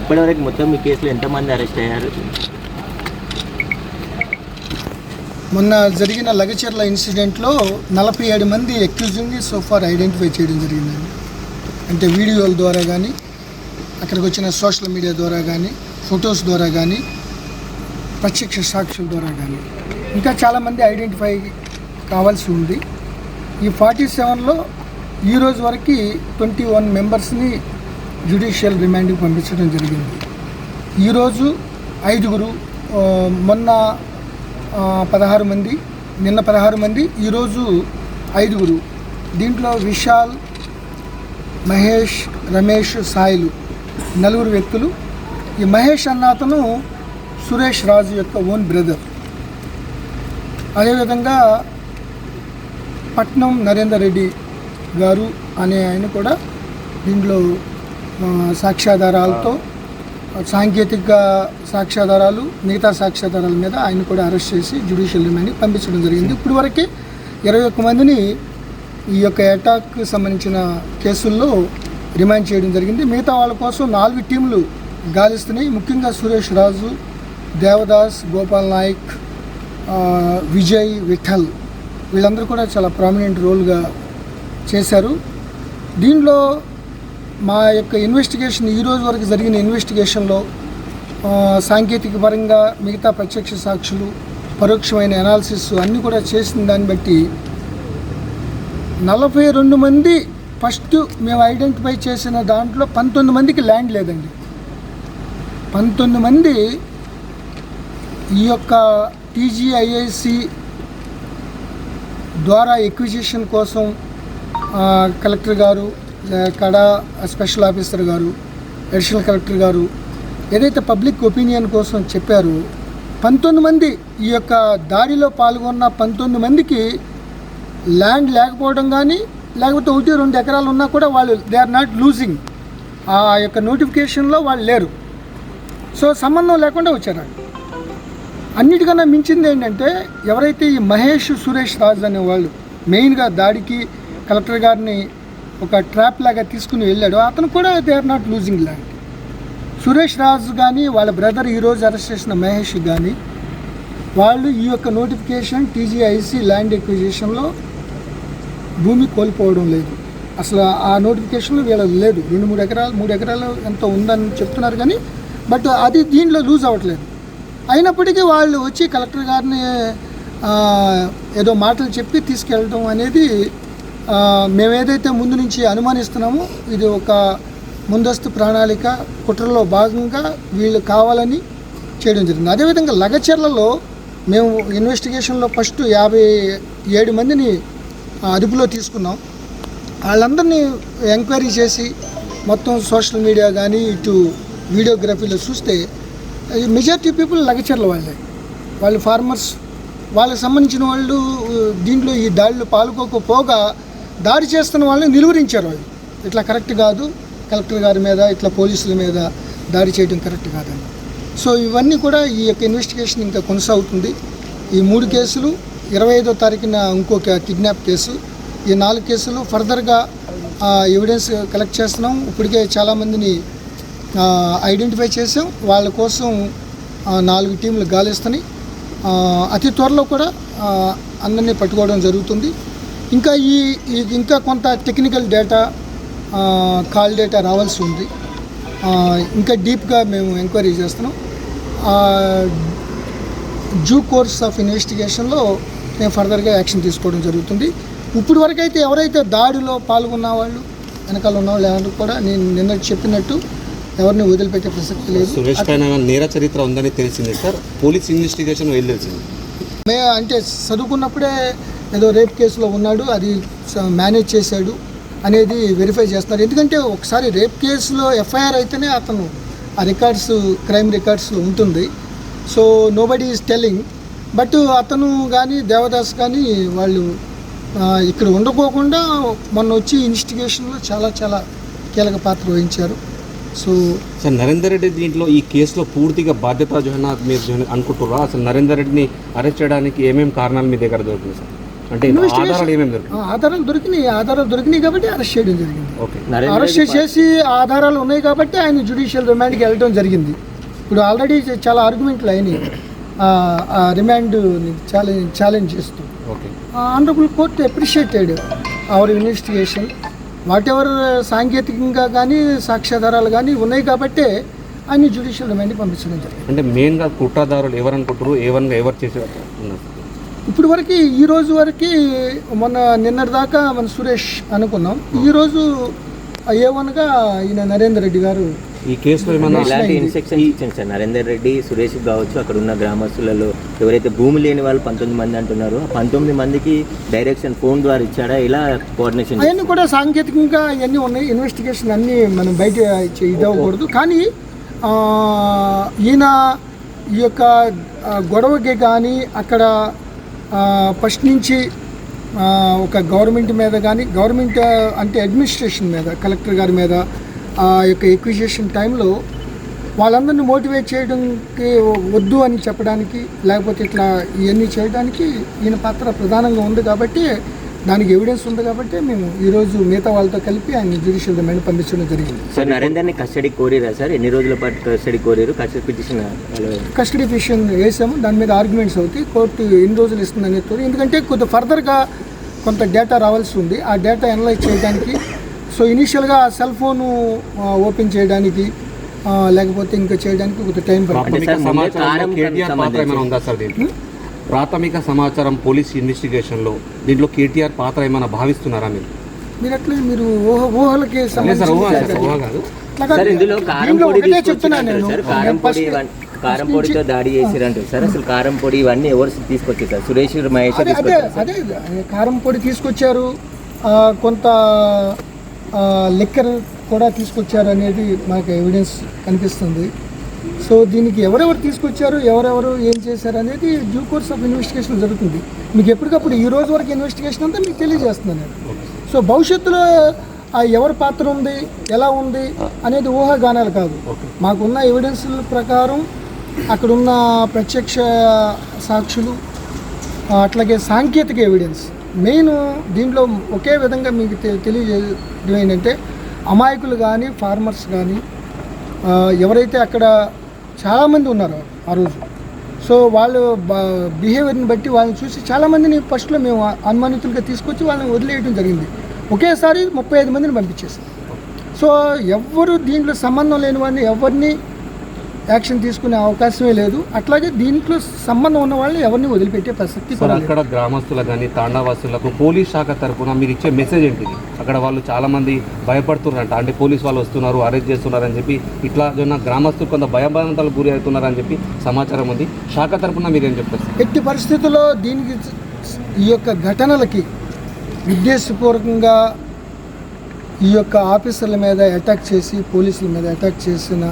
ఇప్పటివరకు మొత్తం మీ కేసులో ఎంతమంది అరెస్ట్ అయ్యారు? మొన్న జరిగిన లగచర్ల ఇన్సిడెంట్లో నలభై ఏడు మంది అక్యూజింగ్ని సోఫార్ ఐడెంటిఫై చేయడం జరిగిందండి. అంటే వీడియోల ద్వారా కానీ అక్కడికి వచ్చిన సోషల్ మీడియా ద్వారా కానీ ఫొటోస్ ద్వారా కానీ ప్రత్యక్ష సాక్షుల ద్వారా కానీ. ఇంకా చాలామంది ఐడెంటిఫై కావాల్సి ఉంది. ఈ ఫార్టీ సెవెన్లో ఈ రోజు వరకు ట్వంటీ వన్ మెంబర్స్ని జ్యుడిషియల్ రిమాండ్కి పంపించడం జరిగింది. ఈరోజు ఐదుగురు మొన్న పదహారు మంది నిన్న పదహారు మంది ఈరోజు ఐదుగురు. దీంట్లో విశాల్ మహేష్ రమేష్ సాయిలు నలుగురు వ్యక్తులు. ఈ మహేష్ అన్న అతను సురేష్ రాజు యొక్క ఓన్ బ్రదర్. అదేవిధంగా పట్నం నరేందర్ రెడ్డి గారు అనే ఆయన కూడా దీంట్లో సాక్ష్యాధారాలతో సాంకేతిక సాక్ష్యాధారాలు మిగతా సాక్ష్యాధారాల మీద ఆయన కూడా అరెస్ట్ చేసి జ్యుడిషియల్ రిమాండ్కి పంపించడం జరిగింది. ఇప్పుడు వరకే ఇరవై ఒక్క మందిని ఈ యొక్క అటాక్కి సంబంధించిన కేసుల్లో రిమాండ్ చేయడం జరిగింది. మిగతా వాళ్ళ కోసం నాలుగు టీంలు గాలిస్తున్నాయి ముఖ్యంగా సురేష్ రాజు దేవదాస్ గోపాల్ నాయక్ విజయ్ విఠల్ వీళ్ళందరూ కూడా చాలా ప్రామినెంట్ రోల్గా చేశారు. దీనిలో మా యొక్క ఇన్వెస్టిగేషన్ ఈరోజు వరకు జరిగిన ఇన్వెస్టిగేషన్లో సాంకేతిక పరంగా మిగతా ప్రత్యక్ష సాక్షులు పరోక్షమైన అనాలిసిస్ అన్నీ కూడా చేసిన దాన్ని బట్టి నలభై రెండు మంది ఫస్ట్ మేము ఐడెంటిఫై చేసిన దాంట్లో పంతొమ్మిది మందికి ల్యాండ్ లేదండి. పంతొమ్మిది మంది ఈ యొక్క టీజీఐఐసి ద్వారా ఎక్విజిషన్ కోసం కలెక్టర్ గారు కడ స్పెషల్ ఆఫీసర్ గారు అడిషనల్ కలెక్టర్ గారు ఏదైతే పబ్లిక్ ఒపీనియన్ కోసం చెప్పారో పంతొమ్మిది మంది ఈ యొక్క దాడిలో పాల్గొన్న పంతొమ్మిది మందికి ల్యాండ్ లేకపోవడం కానీ లేకపోతే ఒకటి రెండు ఎకరాలు ఉన్నా కూడా వాళ్ళు దే ఆర్ నాట్ లూజింగ్. ఆ యొక్క నోటిఫికేషన్లో వాళ్ళు లేరు. సో సంబంధం లేకుండా వచ్చారు అన్నిటికన్నా మించింది ఏంటంటే ఎవరైతే ఈ మహేష్ సురేష్ రాజ్ అనే వాళ్ళు మెయిన్గా దాడికి కలెక్టర్ గారిని ఒక ట్రాప్ లాగా తీసుకుని వెళ్ళాడు. అతను కూడా they are not losing land Suresh Raju కానీ వాళ్ళ బ్రదర్ ఈరోజు అరెస్ట్ చేసిన మహేష్ కానీ వాళ్ళు ఈ యొక్క నోటిఫికేషన్ టీజీఐసి ల్యాండ్ ఎక్విజిషన్లో భూమి కోల్పోవడం లేదు. అసలు ఆ నోటిఫికేషన్లో వీళ్ళది లేదు. రెండు మూడు ఎకరాలు మూడు ఎకరాలు ఎంత ఉందని చెప్తున్నారు కానీ బట్ అది దీంట్లో లూజ్ అవ్వట్లేదు. అయినప్పటికీ వాళ్ళు వచ్చి కలెక్టర్ గారిని ఏదో మాటలు చెప్పి తీసుకెళ్ళడం అనేది మేమేదైతే మేము ఏదైతే ముందు నుంచి అనుమానిస్తున్నామో ఇది ఒక ముందస్తు ప్రణాళిక కుట్రలో భాగంగా వీళ్ళు కావాలని చేయడం జరిగింది. అదేవిధంగా లగచర్లలో మేము ఇన్వెస్టిగేషన్లో ఫస్ట్ యాభై ఏడు మందిని అదుపులో తీసుకున్నాం. వాళ్ళందరినీ ఎంక్వైరీ చేసి మొత్తం సోషల్ మీడియా కానీ ఇటు వీడియోగ్రఫీలో చూస్తే మెజారిటీ పీపుల్ లగచర్ల వాళ్ళే. వాళ్ళు ఫార్మర్స్. వాళ్ళకి సంబంధించిన వాళ్ళు దీంట్లో ఈ దాడిలో పాల్గొకపోగా దాడి చేస్తున్న వాళ్ళని నిలువరించారు ఇట్లా కరెక్ట్ కాదు కలెక్టర్ గారి మీద ఇట్లా పోలీసుల మీద దాడి చేయడం కరెక్ట్ కాదని. సో ఇవన్నీ కూడా ఈ యొక్క ఇన్వెస్టిగేషన్ ఇంకా కొనసాగుతుంది. ఈ మూడు కేసులు ఇరవై ఐదో తారీఖున ఇంకొక కిడ్నాప్ కేసు. ఈ నాలుగు కేసులు ఫర్దర్గా ఎవిడెన్స్ కలెక్ట్ చేస్తున్నాం. ఇప్పటికే చాలామందిని ఐడెంటిఫై చేసాం. వాళ్ళ కోసం నాలుగు టీంలు గాలిస్తున్నాయి. అతి త్వరలో కూడా అందరినీ పట్టుకోవడం జరుగుతుంది. ఇంకా ఈ ఇంకా కొంత టెక్నికల్ డేటా కాల్ డేటా రావాల్సి ఉంది. ఇంకా డీప్గా మేము ఎంక్వైరీ చేస్తున్నాం. జూ కోర్స్ ఆఫ్ ఇన్వెస్టిగేషన్లో మేము ఫర్దర్గా యాక్షన్ తీసుకోవడం జరుగుతుంది. ఇప్పుడు వరకు అయితే ఎవరైతే దాడిలో పాల్గొన్న వాళ్ళు వెనకాల ఉన్న వాళ్ళు ఎవరు కూడా నేను నిన్న చెప్పినట్టు ఎవరిని వదిలిపెట్టే ప్రసక్తి లేదు. సురేష్ పైన నేర చరిత్ర ఉందని తెలిసింది సార్? పోలీస్ ఇన్వెస్టిగేషన్ వెళ్ళి తెలిసింది మే అంటే చదువుకున్నప్పుడే ఏదో రేప్ కేసులో ఉన్నాడు అది మేనేజ్ చేశాడు అనేది వెరిఫై చేస్తున్నారు. ఎందుకంటే ఒకసారి రేప్ కేసులో ఎఫ్ఐఆర్ అయితేనే అతను ఆ రికార్డ్స్ క్రైమ్ రికార్డ్స్లో ఉంటుంది. So nobody is telling but అతను కానీ దేవదాస్ కానీ వాళ్ళు ఇక్కడ ఉండకోకుండా మొన్న వచ్చి ఇన్వెస్టిగేషన్లో చాలా చాలా కీలక పాత్ర వహించారు. సో సార్ నరేందర్ రెడ్డి దీంట్లో ఈ కేసులో పూర్తిగా బాధ్యత జోహన మీరు అనుకుంటున్నారా? అసలు నరేందర్ రెడ్డిని అరెస్ట్ చేయడానికి ఏమేమి కారణాలు మీ దగ్గర దొరికింది సార్? అంటే ఆధారాలు దొరికినాయి? ఆధారాలు దొరికినాయి. కాబట్టి అరెస్ట్ చేయడం జరిగింది. అరెస్ట్ చేసి ఆధారాలు ఉన్నాయి కాబట్టి ఆయన జ్యుడిషియల్ రిమాండ్కి వెళ్ళడం జరిగింది. ఇప్పుడు ఆల్రెడీ చాలా ఆర్గ్యుమెంట్లు అయినాయి. రిమాండ్ ఛాలెంజ్ ఛాలెంజ్ చేస్తూ. Okay. Honourable court appreciated our investigation whatever సాంకేతికంగా కానీ సాక్ష్యాధారాలు కానీ ఉన్నాయి కాబట్టే ఆయన జ్యుడిషియల్ రిమాండ్కి పంపించడం జరిగింది. అంటే మెయిన్గా కుట్రదారులు ఎవరు అనుకుంటారు ఏవన్ ఎవరు ఉన్నారు ఇప్పుడు వరకు ఈ రోజు వరకు మొన్న నిన్నటి దాకా మన సురేష్ అనుకున్నాం. ఈ రోజు ఏ వన్గా ఈయన నరేందర్ రెడ్డి గారు ఈ కేసులో ఏమన్నా ఇలాంటి ఇన్స్ట్రక్షన్ ఇచ్చింది సార్. నరేందర్ రెడ్డి సురేష్ కావచ్చు అక్కడ ఉన్న గ్రామస్తులలో ఎవరైతే భూమి లేని వాళ్ళు పంతొమ్మిది మంది అంటున్నారో పంతొమ్మిది మందికి డైరెక్షన్ ఫోన్ ద్వారా ఇచ్చాడా? ఇలా కోఆర్డినేషన్ అవన్నీ కూడా సాంకేతికంగా ఇవన్నీ ఉన్నాయి. ఇన్వెస్టిగేషన్ అన్నీ మనం బయట చే- ఇది అవ్వకూడదు. కానీ ఈయన ఈ యొక్క గొడవకి కానీ అక్కడ ఫస్ట్ నుంచి ఒక గవర్నమెంట్ మీద కానీ గవర్నమెంట్ అంటే అడ్మినిస్ట్రేషన్ మీద కలెక్టర్ గారి మీద ఆ యొక్క ఎక్విజిషన్ టైంలో వాళ్ళందరినీ మోటివేట్ చేయడానికి వద్దు అని చెప్పడానికి లేకపోతే ఇట్లా ఇవన్నీ చేయడానికి ఈయన పాత్ర ప్రధానంగా ఉంది కాబట్టి దానికి ఎవిడెన్స్ ఉంది కాబట్టి మేము ఈరోజు మిగతా వాళ్ళతో కలిపి ఆయన జ్యుడిషియల్ రిమాండ్ పంపించడం జరిగింది. సార్ నరేందర్ని కస్టడీ కోరిరా సార్ ఎన్ని రోజుల పాటు కస్టడీ కోరారు? కస్టడీ పిటిషన్ కస్టడీ పిటిషన్ వేసాము. దాని మీద ఆర్గ్యుమెంట్స్ అవుతాయి. కోర్టు ఎన్ని రోజులు ఇస్తుంది అనేది ఎందుకంటే కొంత ఫర్దర్గా కొంత డేటా రావాల్సి ఉంది. ఆ డేటా అనలైజ్ చేయడానికి సో ఇనీషియల్గా సెల్ ఫోను ఓపెన్ చేయడానికి ఆ, లేకపోతే ఇంకా చేయడానికి కొంత టైం పడుతుంది. ప్రాథమిక సమాచారం పోలీస్ ఇన్వెస్టిగేషన్లో దీంట్లో కేటీఆర్ పాత్ర ఏమైనా భావిస్తున్నారా మీరు? మీరు అట్లా మీరు ఊహ ఊహలకి సార్ ఇందులో కారం దీంట్లో పొడి ఒకటే చెప్తున్నాను తీసుకొచ్చినట్టు నేను. సార్. కారం నేను పొడి first- ఇవన్నీ- కారం పొడితో దాడి చేసిరంటారు సార్ అసలు కారం పొడి ఇవన్నీ ఎవరు తీసుకొచ్చారు సార్? సురేష్ మహేష్ అదే అదే కారం పొడి తీసుకొచ్చారు. ఆ, కొంత లిక్కర్ కూడా తీసుకొచ్చారు అనేది మనకు ఎవిడెన్స్ కనిపిస్తుంది. సో దీనికి ఎవరెవరు తీసుకొచ్చారు ఎవరెవరు ఏం చేశారు అనేది డ్యూ కోర్స్ ఆఫ్ ఇన్వెస్టిగేషన్ జరుగుతుంది. మీకు ఎప్పటికప్పుడు ఈ రోజు వరకు ఇన్వెస్టిగేషన్ అంతా మీకు తెలియజేస్తున్నాను నేను. సో భవిష్యత్తులో ఆ ఎవరి పాత్ర ఉంది ఎలా ఉంది అనేది ఊహాగానాలు కాదు. మాకున్న ఎవిడెన్స్ ప్రకారం అక్కడున్న ప్రత్యక్ష సాక్షులు అట్లాగే సాంకేతిక ఎవిడెన్స్ మెయిన్ దీంట్లో ఒకే విధంగా మీకు తెలియజేయడం ఏంటంటే అమాయకులు కానీ ఫార్మర్స్ కానీ ఎవరైతే అక్కడ చాలామంది ఉన్నారు ఆ రోజు. సో వాళ్ళు బిహేవియర్ని బట్టి వాళ్ళని చూసి చాలామందిని ఫస్ట్లో మేము అనుమానితులుగా తీసుకొచ్చి వాళ్ళని వదిలేయడం జరిగింది. ఒకేసారి ముప్పై ఐదు మందిని పంపించేసాం సో ఎవ్వరు దీంట్లో సంబంధం లేని వాడిని ఎవరిని యాక్షన్ తీసుకునే అవకాశమే లేదు. అట్లాగే దీంట్లో సంబంధం ఉన్న వాళ్ళని ఎవరిని వదిలిపెట్టే లేదు. అక్కడ గ్రామస్తులకు కానీ తాండావాసులకు పోలీస్ శాఖ తరపున మీరు ఇచ్చే మెసేజ్ ఏంటిది? అక్కడ వాళ్ళు చాలా మంది భయపడుతున్నారంట. అంటే పోలీస్ వాళ్ళు వస్తున్నారు అరెస్ట్ చేస్తున్నారు అని చెప్పి ఇట్లా ఏమన్నా గ్రామస్తులు కొంత భయభ్రాంతాలకు గురి అవుతున్నారు అని చెప్పి సమాచారం ఉంది. శాఖ తరపున మీరు ఏం చెప్తారు ఎట్టి పరిస్థితుల్లో దీనికి ఈ యొక్క ఘటనలకి ఉద్దేశపూర్వకంగా ఈ యొక్క ఆఫీసర్ల మీద అటాక్ చేసి పోలీసుల మీద అటాక్ చేసిన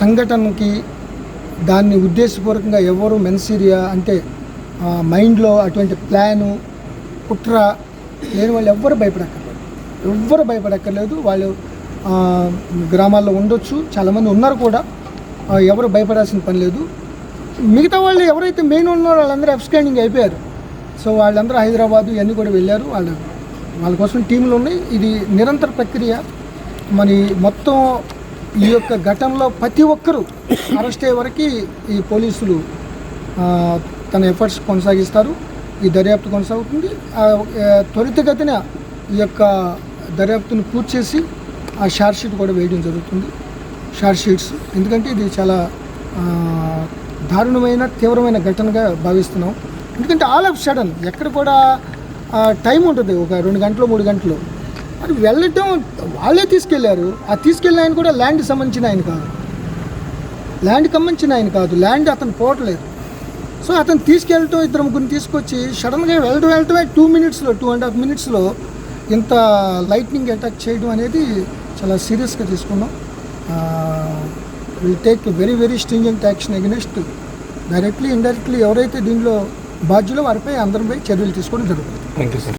సంఘటనకి దాన్ని ఉద్దేశపూర్వకంగా ఎవరు మెన్సీరియా అంటే మైండ్లో అటువంటి ప్లాను కుట్ర లేని వాళ్ళు ఎవ్వరు భయపడక్కర్లేదు. ఎవ్వరు భయపడక్కర్లేదు. వాళ్ళు గ్రామాల్లో ఉండొచ్చు. చాలామంది ఉన్నారు కూడా. ఎవరు భయపడాల్సిన పని లేదు. మిగతా వాళ్ళు ఎవరైతే మెయిన్ ఉన్నారో వాళ్ళందరూ అబ్స్కాండింగ్ అయిపోయారు. సో వాళ్ళందరూ హైదరాబాదు ఇవన్నీ కూడా వెళ్ళారు. వాళ్ళు వాళ్ళ కోసం టీంలు ఉన్నాయి. ఇది నిరంతర ప్రక్రియ. మరి మొత్తం ఈ యొక్క ఘటనలో ప్రతి ఒక్కరూ అరెస్ట్ అయ్యే వరకు ఈ పోలీసులు తన ఎఫర్ట్స్ కొనసాగిస్తారు. ఈ దర్యాప్తు కొనసాగుతుంది. ఆ, త్వరితగతిన ఈ యొక్క దర్యాప్తును పూర్తి చేసి ఆ షార్ట్ షీట్ కూడా వేయడం జరుగుతుంది. Short sheets. ఎందుకంటే ఇది చాలా దారుణమైన తీవ్రమైన ఘటనగా భావిస్తున్నాం. ఎందుకంటే ఆల్ ఆఫ్ సడన్ ఎక్కడ కూడా టైం ఉంటుంది ఒక రెండు గంటలు మూడు గంటలు. అది వెళ్ళటం వాళ్ళే తీసుకెళ్ళారు. ఆ తీసుకెళ్ళిన ఆయన కూడా ల్యాండ్ సంబంధించిన ఆయన కాదు. ల్యాండ్ సంబంధించిన ఆయన కాదు. ల్యాండ్ అతను పోవట్లేదు. సో అతను తీసుకెళ్ళటం ఇద్దరు ముగ్గురిని తీసుకొచ్చి సడన్గా వెళ్ళడం వెళ్ళటమే టూ మినిట్స్లో టూ అండ్ హాఫ్ మినిట్స్లో ఇంత లైట్నింగ్ అటాక్ చేయడం అనేది చాలా సీరియస్గా తీసుకున్నాం. Will take very very stringent action against directly indirectly ఎవరైతే దీనిలో బాధ్యులో వారిపై అందరిపై చర్యలు తీసుకోవడం జరుగుతుంది. Thank you sir